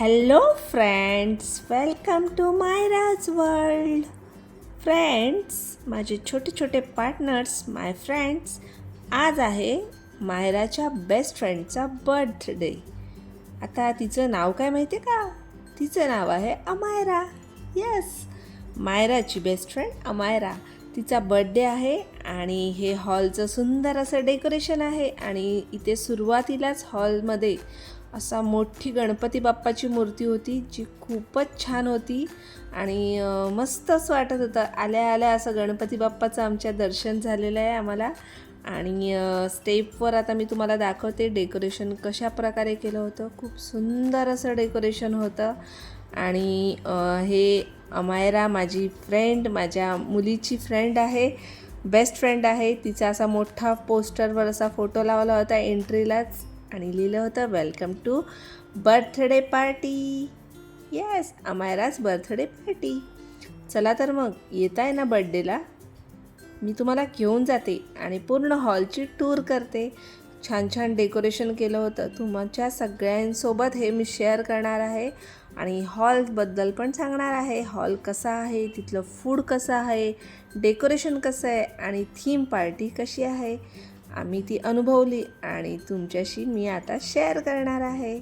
Hello friends welcome to Myra's world friends माझे छोटे छोटे पार्टनर्स माय फ्रेंड्स आज आहे मायराच्या बेस्ट फ्रेंडचा बर्थडे आता तिचं नाव काय माहिती आहे का? तिचं नाव आहे अमायरा. येस मायराची बेस्ट फ्रेंड अमायरा. तिचा बर्थडे आहे आणि हे हॉलचं सुंदर असं डेकोरेशन आहे आणि इथे सुरुवातीलाच हॉलमध्ये असा मोठी गणपती बाप्पाची मूर्ती होती जी खूपच छान होती आणि मस्त असं वाटत होतं. आल्या आल्या असं गणपती बाप्पाचं आमच्या दर्शन झालेलं आहे आम्हाला आणि स्टेपवर आता मी तुम्हाला दाखवते डेकोरेशन कशा प्रकारे केलं होतं. खूप सुंदर असं डेकोरेशन होतं आणि हे अमायरा माझी फ्रेंड माझ्या मुलीची फ्रेंड आहे बेस्ट फ्रेंड आहे. तिचा असा मोठा पोस्टरवर असा फोटो लावला होता एंट्रीलाच आणि लिहिलं होतं welcome to birthday party yes Amaira's birthday party चला तर मग येत आहे ना बर्थडेला मी तुम्हाला घेऊन जाते आणि पूर्ण हॉलची टूर करते. छान छान डेकोरेशन केलं होतं. तुमच्या सगळ्यांसोबत हे मी शेअर करणार आहे. आणि हॉलबद्दल पण सांगणार आहे. हॉल कसा आहे तिथलं फूड कसं आहे डेकोरेशन कसं आहे आणि थीम पार्टी कशी आहे आम्ही ती अनुभवली आणि तुमच्याशी मी आता शेअर करणार आहे.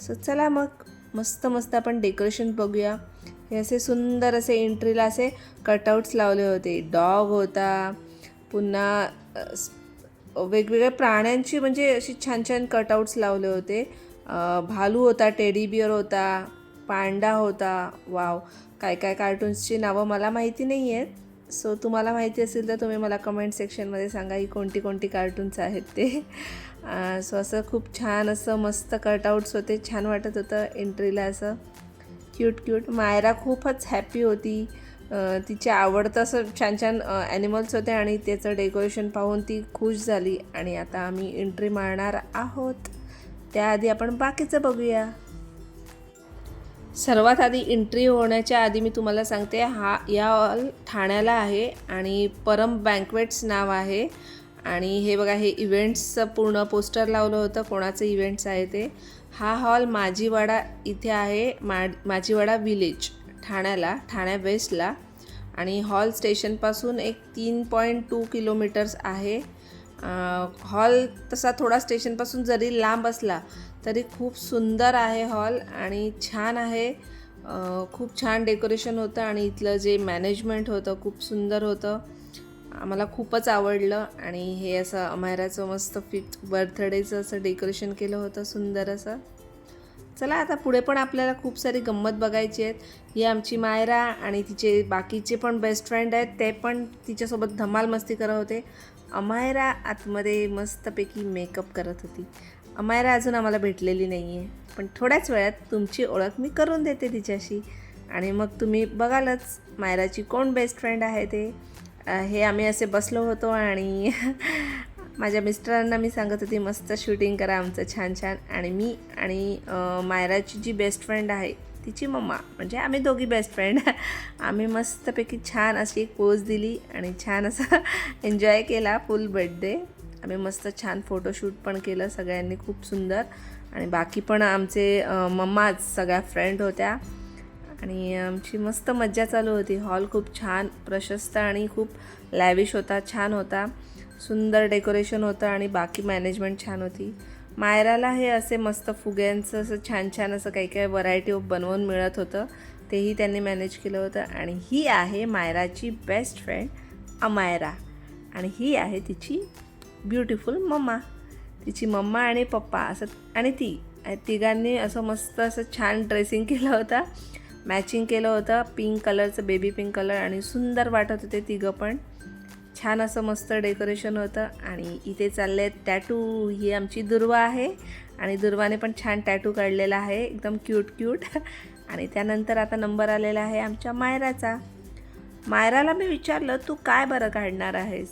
सो चला मग मस्त मस्त आपण डेकोरेशन बघूया. हे असे सुंदर असे एंट्रीला असे कटआउट्स लावले होते. डॉग होता पुन्हा वेगवेगळ्या प्राण्यांची म्हणजे अशी छान छान कटआउट्स लावले होते. भालू होता टेडी बिअर होता. पांडा होता. वाव. काय काय कार्टून्सची नावं मला माहिती नाही आहेत सो तुम्हाला माहिती असेल तर तुम्ही मला कमेंट सेक्शनमध्ये सांगा ही कोणती कोणती कार्टून्स आहेत ते. सो असं खूप छान असं मस्त कटआउट्स होते. छान वाटत होतं एंट्रीला असं. क्यूट क्यूट मायरा खूपच हॅपी होती. अं, तिचे आवडतं असं छान छान ॲनिमल्स होते आणि त्याचं डेकोरेशन पाहून ती खुश झाली. आणि आता आम्ही एंट्री मारणार आहोत. त्याआधी आपण बाकीचं बघूया. सर्वात आधी एंट्री होण्याच्या आधी मी तुम्हाला सांगते हा या हॉल ठाण्याला आहे आणि परम बँकवेट्स नाव आहे. आणि हे बघा हे इव्हेंट्सचं पूर्ण पोस्टर लावलं होतं कोणाचं इव्हेंट्स आहे ते. हा हॉल माझीवाडा इथे आहे मा माझीवाडा विलेज ठाण्याला ठाण्या वेस्टला आणि हॉल स्टेशनपासून एक तीन पॉईंट टू किलोमीटर्स आहे. हॉल तसा थोडा स्टेशनपासून जरी लांब असला तरी खूप सुंदर आहे हॉल आणि छान आहे. खूप छान डेकोरेशन होतं आणि इथलं जे मॅनेजमेंट होतं खूप सुंदर होतं. आम्हाला खूपच आवडलं आणि हे असं अमायराचं मस्त फिट बर्थडेचं असं डेकोरेशन केलं होतं सुंदर असं. चला आता पुढे पण आपल्याला खूप सारी गंमत बघायची आहेत. ही आमची मायरा आणि तिचे बाकीचे पण बेस्ट फ्रेंड आहेत. ते पण तिच्यासोबत धमाल मस्ती करत होते. अमायरा आतमध्ये मस्तपैकी मेकअप करत होती. अमायरा अजून आम्हाला भेटलेली नाही आहे पण थोड्याच वेळात तुमची ओळख मी करून देते तिच्याशी. आणि मग तुम्ही बघालच मायराची कोण बेस्ट फ्रेंड आहे ते. हे आम्ही असे बसलो होतो आणि माझ्या मिस्टरांना मी सांगत होती मस्त शूटिंग करा आमचं छान छान. आणि मी आणि मायराची जी बेस्ट फ्रेंड आहे तिची मम्मा. म्हणजे आम्ही दोघी बेस्ट फ्रेंड आम्ही मस्तपैकी छान अशी एक पोज दिली आणि छान असं एन्जॉय केला फुल बर्थडे आम्ही मस्त छान फोटोशूट पण केलं सगळ्यांनी खूप सुंदर. आणि बाकी पण आमचे मम्माच सगळ्या फ्रेंड होत्या. आणि आमची मस्त मज्जा चालू होती. हॉल खूप छान प्रशस्त आणि खूप लॅविश होता छान होता. सुंदर डेकोरेशन होतं आणि बाकी मॅनेजमेंट छान होती. मायराला हे असे मस्त फुग्यांचं असं छान छान असं काही काही व्हरायटी बनवून मिळत होतं. तेही त्यांनी मॅनेज केलं होतं. आणि ही आहे मायराची बेस्ट फ्रेंड अमायरा. आणि ही आहे तिची ब्युटिफुल मम्मा. तिची मम्मा आणि पप्पा असं आणि ती. आणि तिघांनी असं मस्त असं छान ड्रेसिंग केलं होतं. मॅचिंग केलं होतं. पिंक कलरचं बेबी पिंक कलर आणि सुंदर वाटत होते तिघं पण. छान असं मस्त डेकोरेशन होतं आणि इथे चालले टॅटू ही आमची दुर्वा आहे आणि दुर्वाने पण छान टॅटू काढलेला आहे. एकदम क्यूट क्यूट आणि त्यानंतर आता नंबर आलेला आहे आमच्या मायराचा. मायराला मी विचारलं तू काय बरं काढणार आहेस?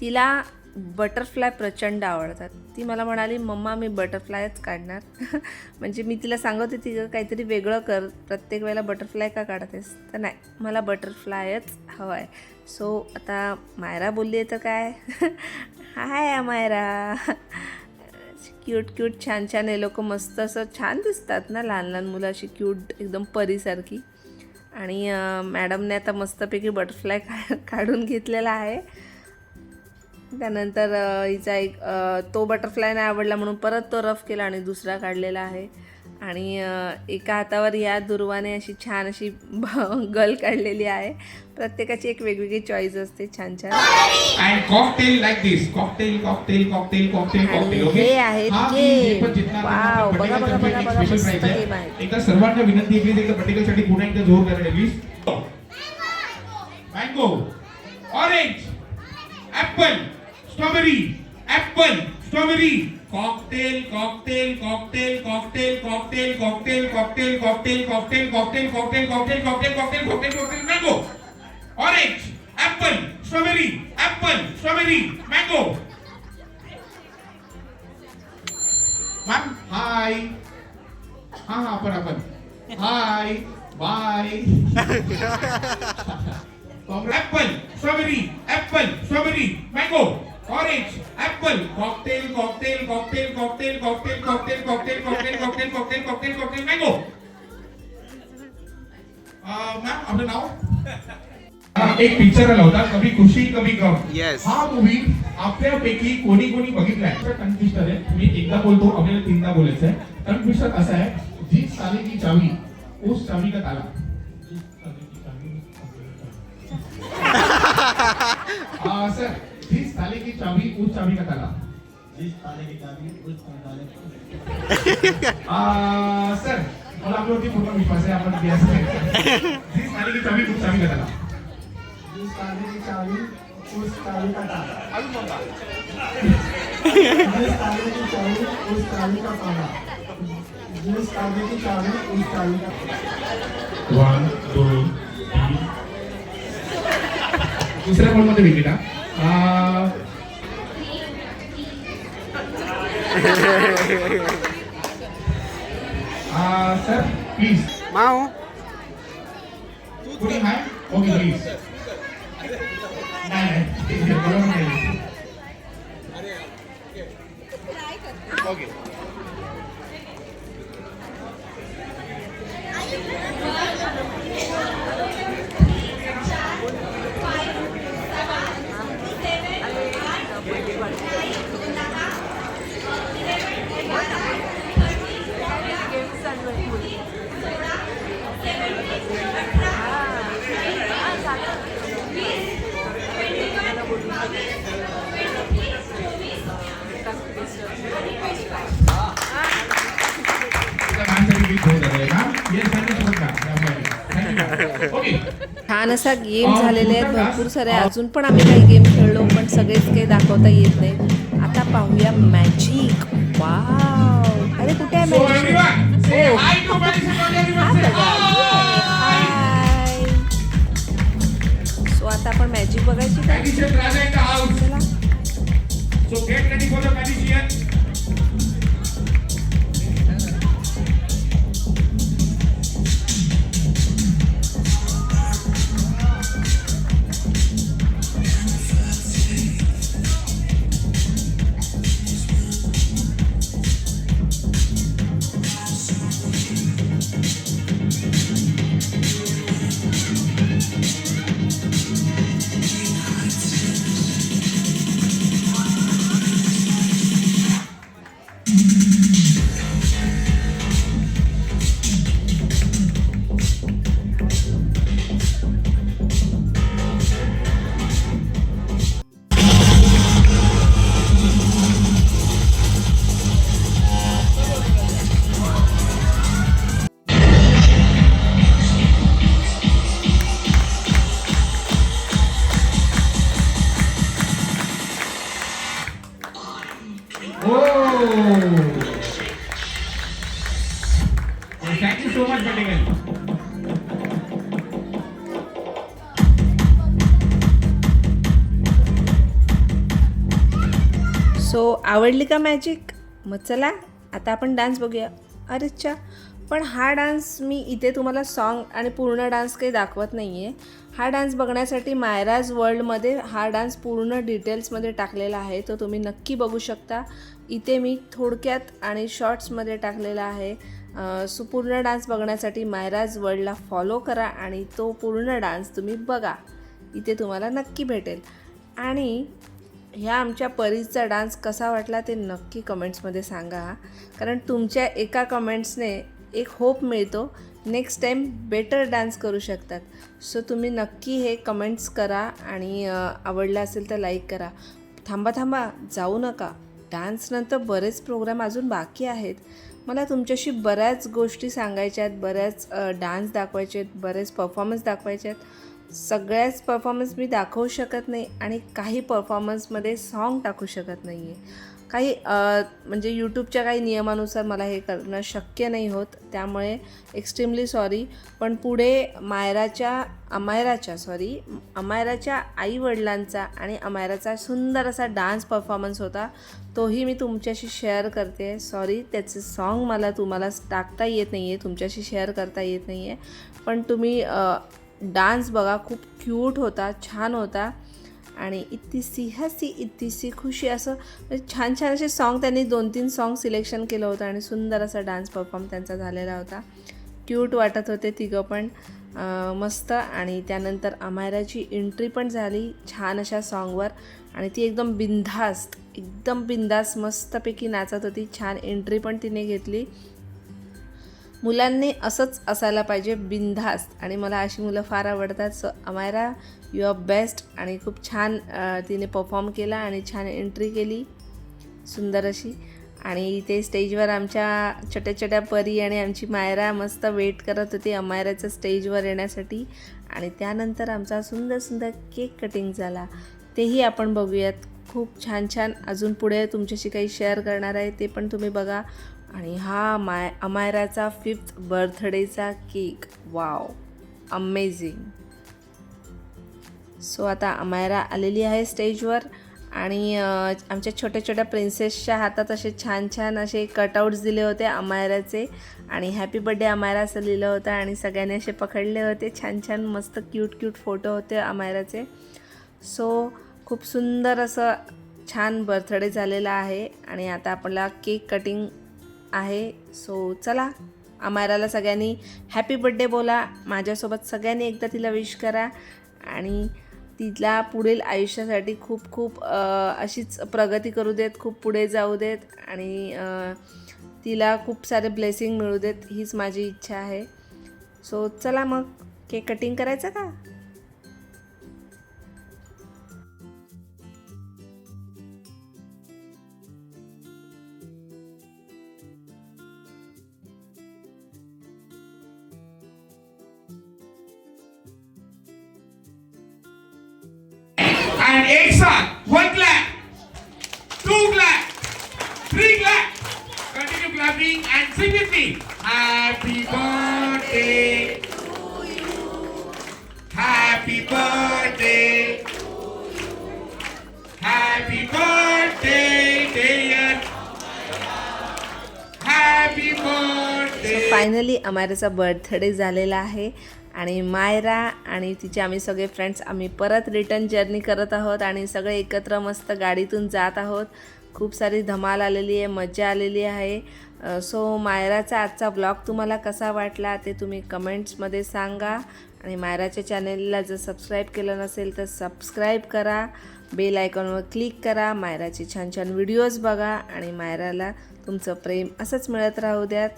तिला बटरफ्लाय प्रचंड आवडतात. ती मला म्हणाली मम्मा मी बटरफ्लायच काढणार. म्हणजे मी तिला सांगत होती "गं, काहीतरी वेगळं कर. प्रत्येक वेळेला बटरफ्लाय का काढतेस? तर नाही मला बटरफ्लायच हवं आहे सो आता मायरा बोलली आहे तर काय? हाय मायरा. क्यूट क्यूट छान छान हे लोक मस्त असं छान दिसतात ना लहान लहान मुलं अशी क्यूट एकदम परीसारखी. आणि मॅडमने आता मस्तपैकी बटरफ्लाय का काढून घेतलेला आहे. त्यानंतर हिचा एक तो बटरफ्लाय नाही आवडला म्हणून परत तो रफ केला आणि दुसरा काढलेला आहे. आणि एका हातावर या दुर्वाने अशी छान अशी गल काढलेली आहे. प्रत्येकाची एक वेगवेगळी चॉईस असते छान छान. हे आहे, बघा, बघा, बघा, बघा, मस्त prize आहे. game आहे. एकदा सर्वांना विनंती आहे प्लीज एकदा पटेलसाठी पुन्हा एकदा जोर करा please mango orange apple strawberry apple strawberry cocktail cocktail cocktail cocktail cocktail cocktail cocktail cocktail cocktail cocktail cocktail cocktail cocktail cocktail cocktail cocktail mango orange apple strawberry apple strawberry mango ma'am hi हा हा आपण आपण hi bye apple strawberry apple strawberry mango orange apple cocktail cocktail cocktail cocktail cocktail cocktail cocktail cocktail cocktail cocktail cocktail cocktail mango ma'am आपलं नाव हा, एक picture आला होता कभी खुशी कभी गम Yes. हा मूवी आपल्यापैकी कोणी कोणी बघितलाय कन्फ्युस्टर आहे मी एकदा बोलतो आपल्याला तीनदा बोलायचं आहे कन्फ्युस्टर असं आहे जी साली की चावी उस चावी का ताला सर जिस ताले की चावी उस चावी का ताला। जिस ताले की चाबी उस ताले आ, सर मला आपल्यावरती पूर्ण विश्वास आहे आपण गॅस जिस ताले की चावी उस चावी का ताला। जिस ताले की चाबी उस चाबी का ताला। जिस ताले की चाबी उस चाबी का ताला। जिस ताले की चाबी उस चाबी का वन दोन तीन दुसऱ्या बॉल मध्ये विकेट हा सर प्लीज माऊ कुणी हाय ओके प्लीज नाही ओके त्या मॅमसाठी गिफ्ट होत आहे ma'am yes thank you so much ma'am okay छान असा गेम झालेले आहेत भरपूर सारे. अजून पण आम्ही काही गेम खेळलो पण सगळेच काही दाखवता येत नाही. आता पाहूया मॅजिक वाव अरे कुठे आहे मॅजिक. Everyone हा. सो आता आपण मॅजिक बघायची. चला. आवडली का मॅजिक मग चला आता आपण डान्स बघूया. अरेच्छा पण हा डान्स मी इथे तुम्हाला सॉन्ग आणि पूर्ण डान्स काही दाखवत नाही आहे हा डान्स बघण्यासाठी मायराज वर्ल्डमध्ये हा डान्स पूर्ण डिटेल्समध्ये टाकलेला आहे तो तुम्ही नक्की बघू शकता. इथे मी थोडक्यात आणि शॉर्ट्समध्ये टाकलेला आहे. सुपूर्ण डान्स बघण्यासाठी मायराज वर्ल्डला फॉलो करा आणि तो पूर्ण डान्स तुम्ही बघा. इथे तुम्हाला नक्की भेटेल. आणि ह्या आमच्या परीचा डान्स कसा वाटला ते नक्की कमेंट्समध्ये सांगा. कारण तुमच्या एका कमेंट्सने एक होप मिळतो नेक्स्ट टाईम बेटर डान्स करू शकतात. सो तुम्ही नक्की हे कमेंट्स करा आणि आवडलं असेल तर लाईक करा. थांबा थांबा जाऊ नका. डान्सनंतर बरेच प्रोग्राम अजून बाकी आहेत. मला तुमच्याशी बऱ्याच गोष्टी सांगायच्या आहेत बऱ्याच डान्स दाखवायचे आहेत बरेच परफॉर्मन्स दाखवायचे आहेत. सगळ्याच परफॉर्मन्स मी दाखवू शकत नाही आणि काही परफॉर्मन्समध्ये सॉन्ग टाकू शकत नाही आहे काही म्हणजे यूट्यूबच्या काही नियमानुसार मला हे करणं शक्य नाही होत. त्यामुळे एक्स्ट्रीमली सॉरी पण पुढे मायराच्या अमायराच्या सॉरी अमायराच्या आईवडिलांचा आणि अमायराचा सुंदर असा डान्स परफॉर्मन्स होता तोही मी तुमच्याशी शेअर करते. सॉरी त्याचे सॉन्ग मला तुम्हाला टाकता येत नाही आहे तुमच्याशी शेअर करता येत नाही आहे पण तुम्ही डान्स बघा खूप क्यूट होता छान होता. आणि इत्तीसी हसी इत्तीसी खुशी असं म्हणजे छान छान असे सॉन्ग त्यांनी दोन तीन सॉन्ग सिलेक्शन केलं होतं आणि सुंदर असा डान्स परफॉर्म त्यांचा झालेला होता. क्यूट वाटत होते तिघं पण. मस्त. आणि त्यानंतर अमायराची एंट्री पण झाली छान अशा सॉन्गवर आणि ती एकदम बिनधास्त एकदम बिंदास मस्तपैकी नाचत होती. छान एंट्री पण तिने घेतली. मुलांनी असंच असायला पाहिजे बिनधास्त. आणि मला अशी मुलं फार आवडतात. So Amaira you are best आणि खूप छान तिने परफॉर्म केला आणि छान एंट्री केली. सुंदर अशी. आणि इथे स्टेजवर आमच्या छोट्या छोट्या परी आणि आमची मायरा मस्त वेट करत होती अमायराचं स्टेजवर येण्यासाठी. आणि त्यानंतर आमचा सुंदर सुंदर केक कटिंग झाला. तेही आपण बघूयात. खूप छान छान अजून पुढे तुमच्याशी काही शेअर करणार आहे ते पण तुम्ही बघा. आणि हा माय अमायराचा फिफ्थ बर्थडेचा केक वाव अमेझिंग सो आता अमायरा आलेली आहे स्टेजवर आणि आमच्या छोट्या छोट्या प्रिन्सेसच्या हातात असे छान छान असे कटआउट्स दिले होते अमायराचे. आणि हॅपी बड्डे अमायरा असं लिहिलं होतं आणि सगळ्यांनी असे पकडले होते. छान छान मस्त क्यूट क्यूट फोटो होते अमायराचे. सो खूप सुंदर असं छान बर्थडे झालेला आहे. आणि आता आपला केक कटिंग आहे. सो चला अमायराला सगळ्यांनी हॅपी बड्डे बोला. माझ्यासोबत सगळ्यांनी एकदा तिला विश करा. आणि तिला पुढील आयुष्यासाठी खूप खूप अशीच प्रगती करू देत खूप पुढे जाऊ देत. आणि तिला खूप सारे ब्लेसिंग मिळू देत. हीच माझी इच्छा आहे. सो चला मग केक कटिंग करायचं का? And one clap, two clap, three clap. Continue clapping and sing with me. Happy birthday to you. Happy birthday. Happy birthday, dear. Happy birthday. Finally अमाराचा birthday झालेला आहे आणि मायरा आणि तिचे आम्ही सगळे फ्रेंड्स आम्ही परत रिटर्न जर्नी करत आहोत आणि सगळे एकत्र मस्त गाडीतून जात आहोत. खूप सारी धमाल आलेली आहे मजा आलेली आहे. सो मायराचा आजचा ब्लॉग तुम्हाला कसा वाटला ते तुम्ही कमेंट्समध्ये सांगा. आणि मायराच्या चॅनेलला जर सबस्क्राईब केलं नसेल तर सबस्क्राईब करा. बेल आयकॉनवर क्लिक करा. मायराचे छान छान व्हिडिओज बघा आणि मायराला तुमचं प्रेम असंच मिळत राहू द्यात.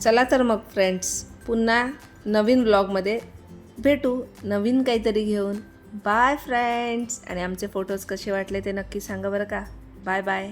चला तर मग फ्रेंड्स पुन्हा नवीन ब्लॉगमध्ये भेटू. नवीन काहीतरी घेऊन. बाय फ्रेंड्स आणि आमचे फोटोज कसे वाटले ते नक्की सांगा बरं का. Bye bye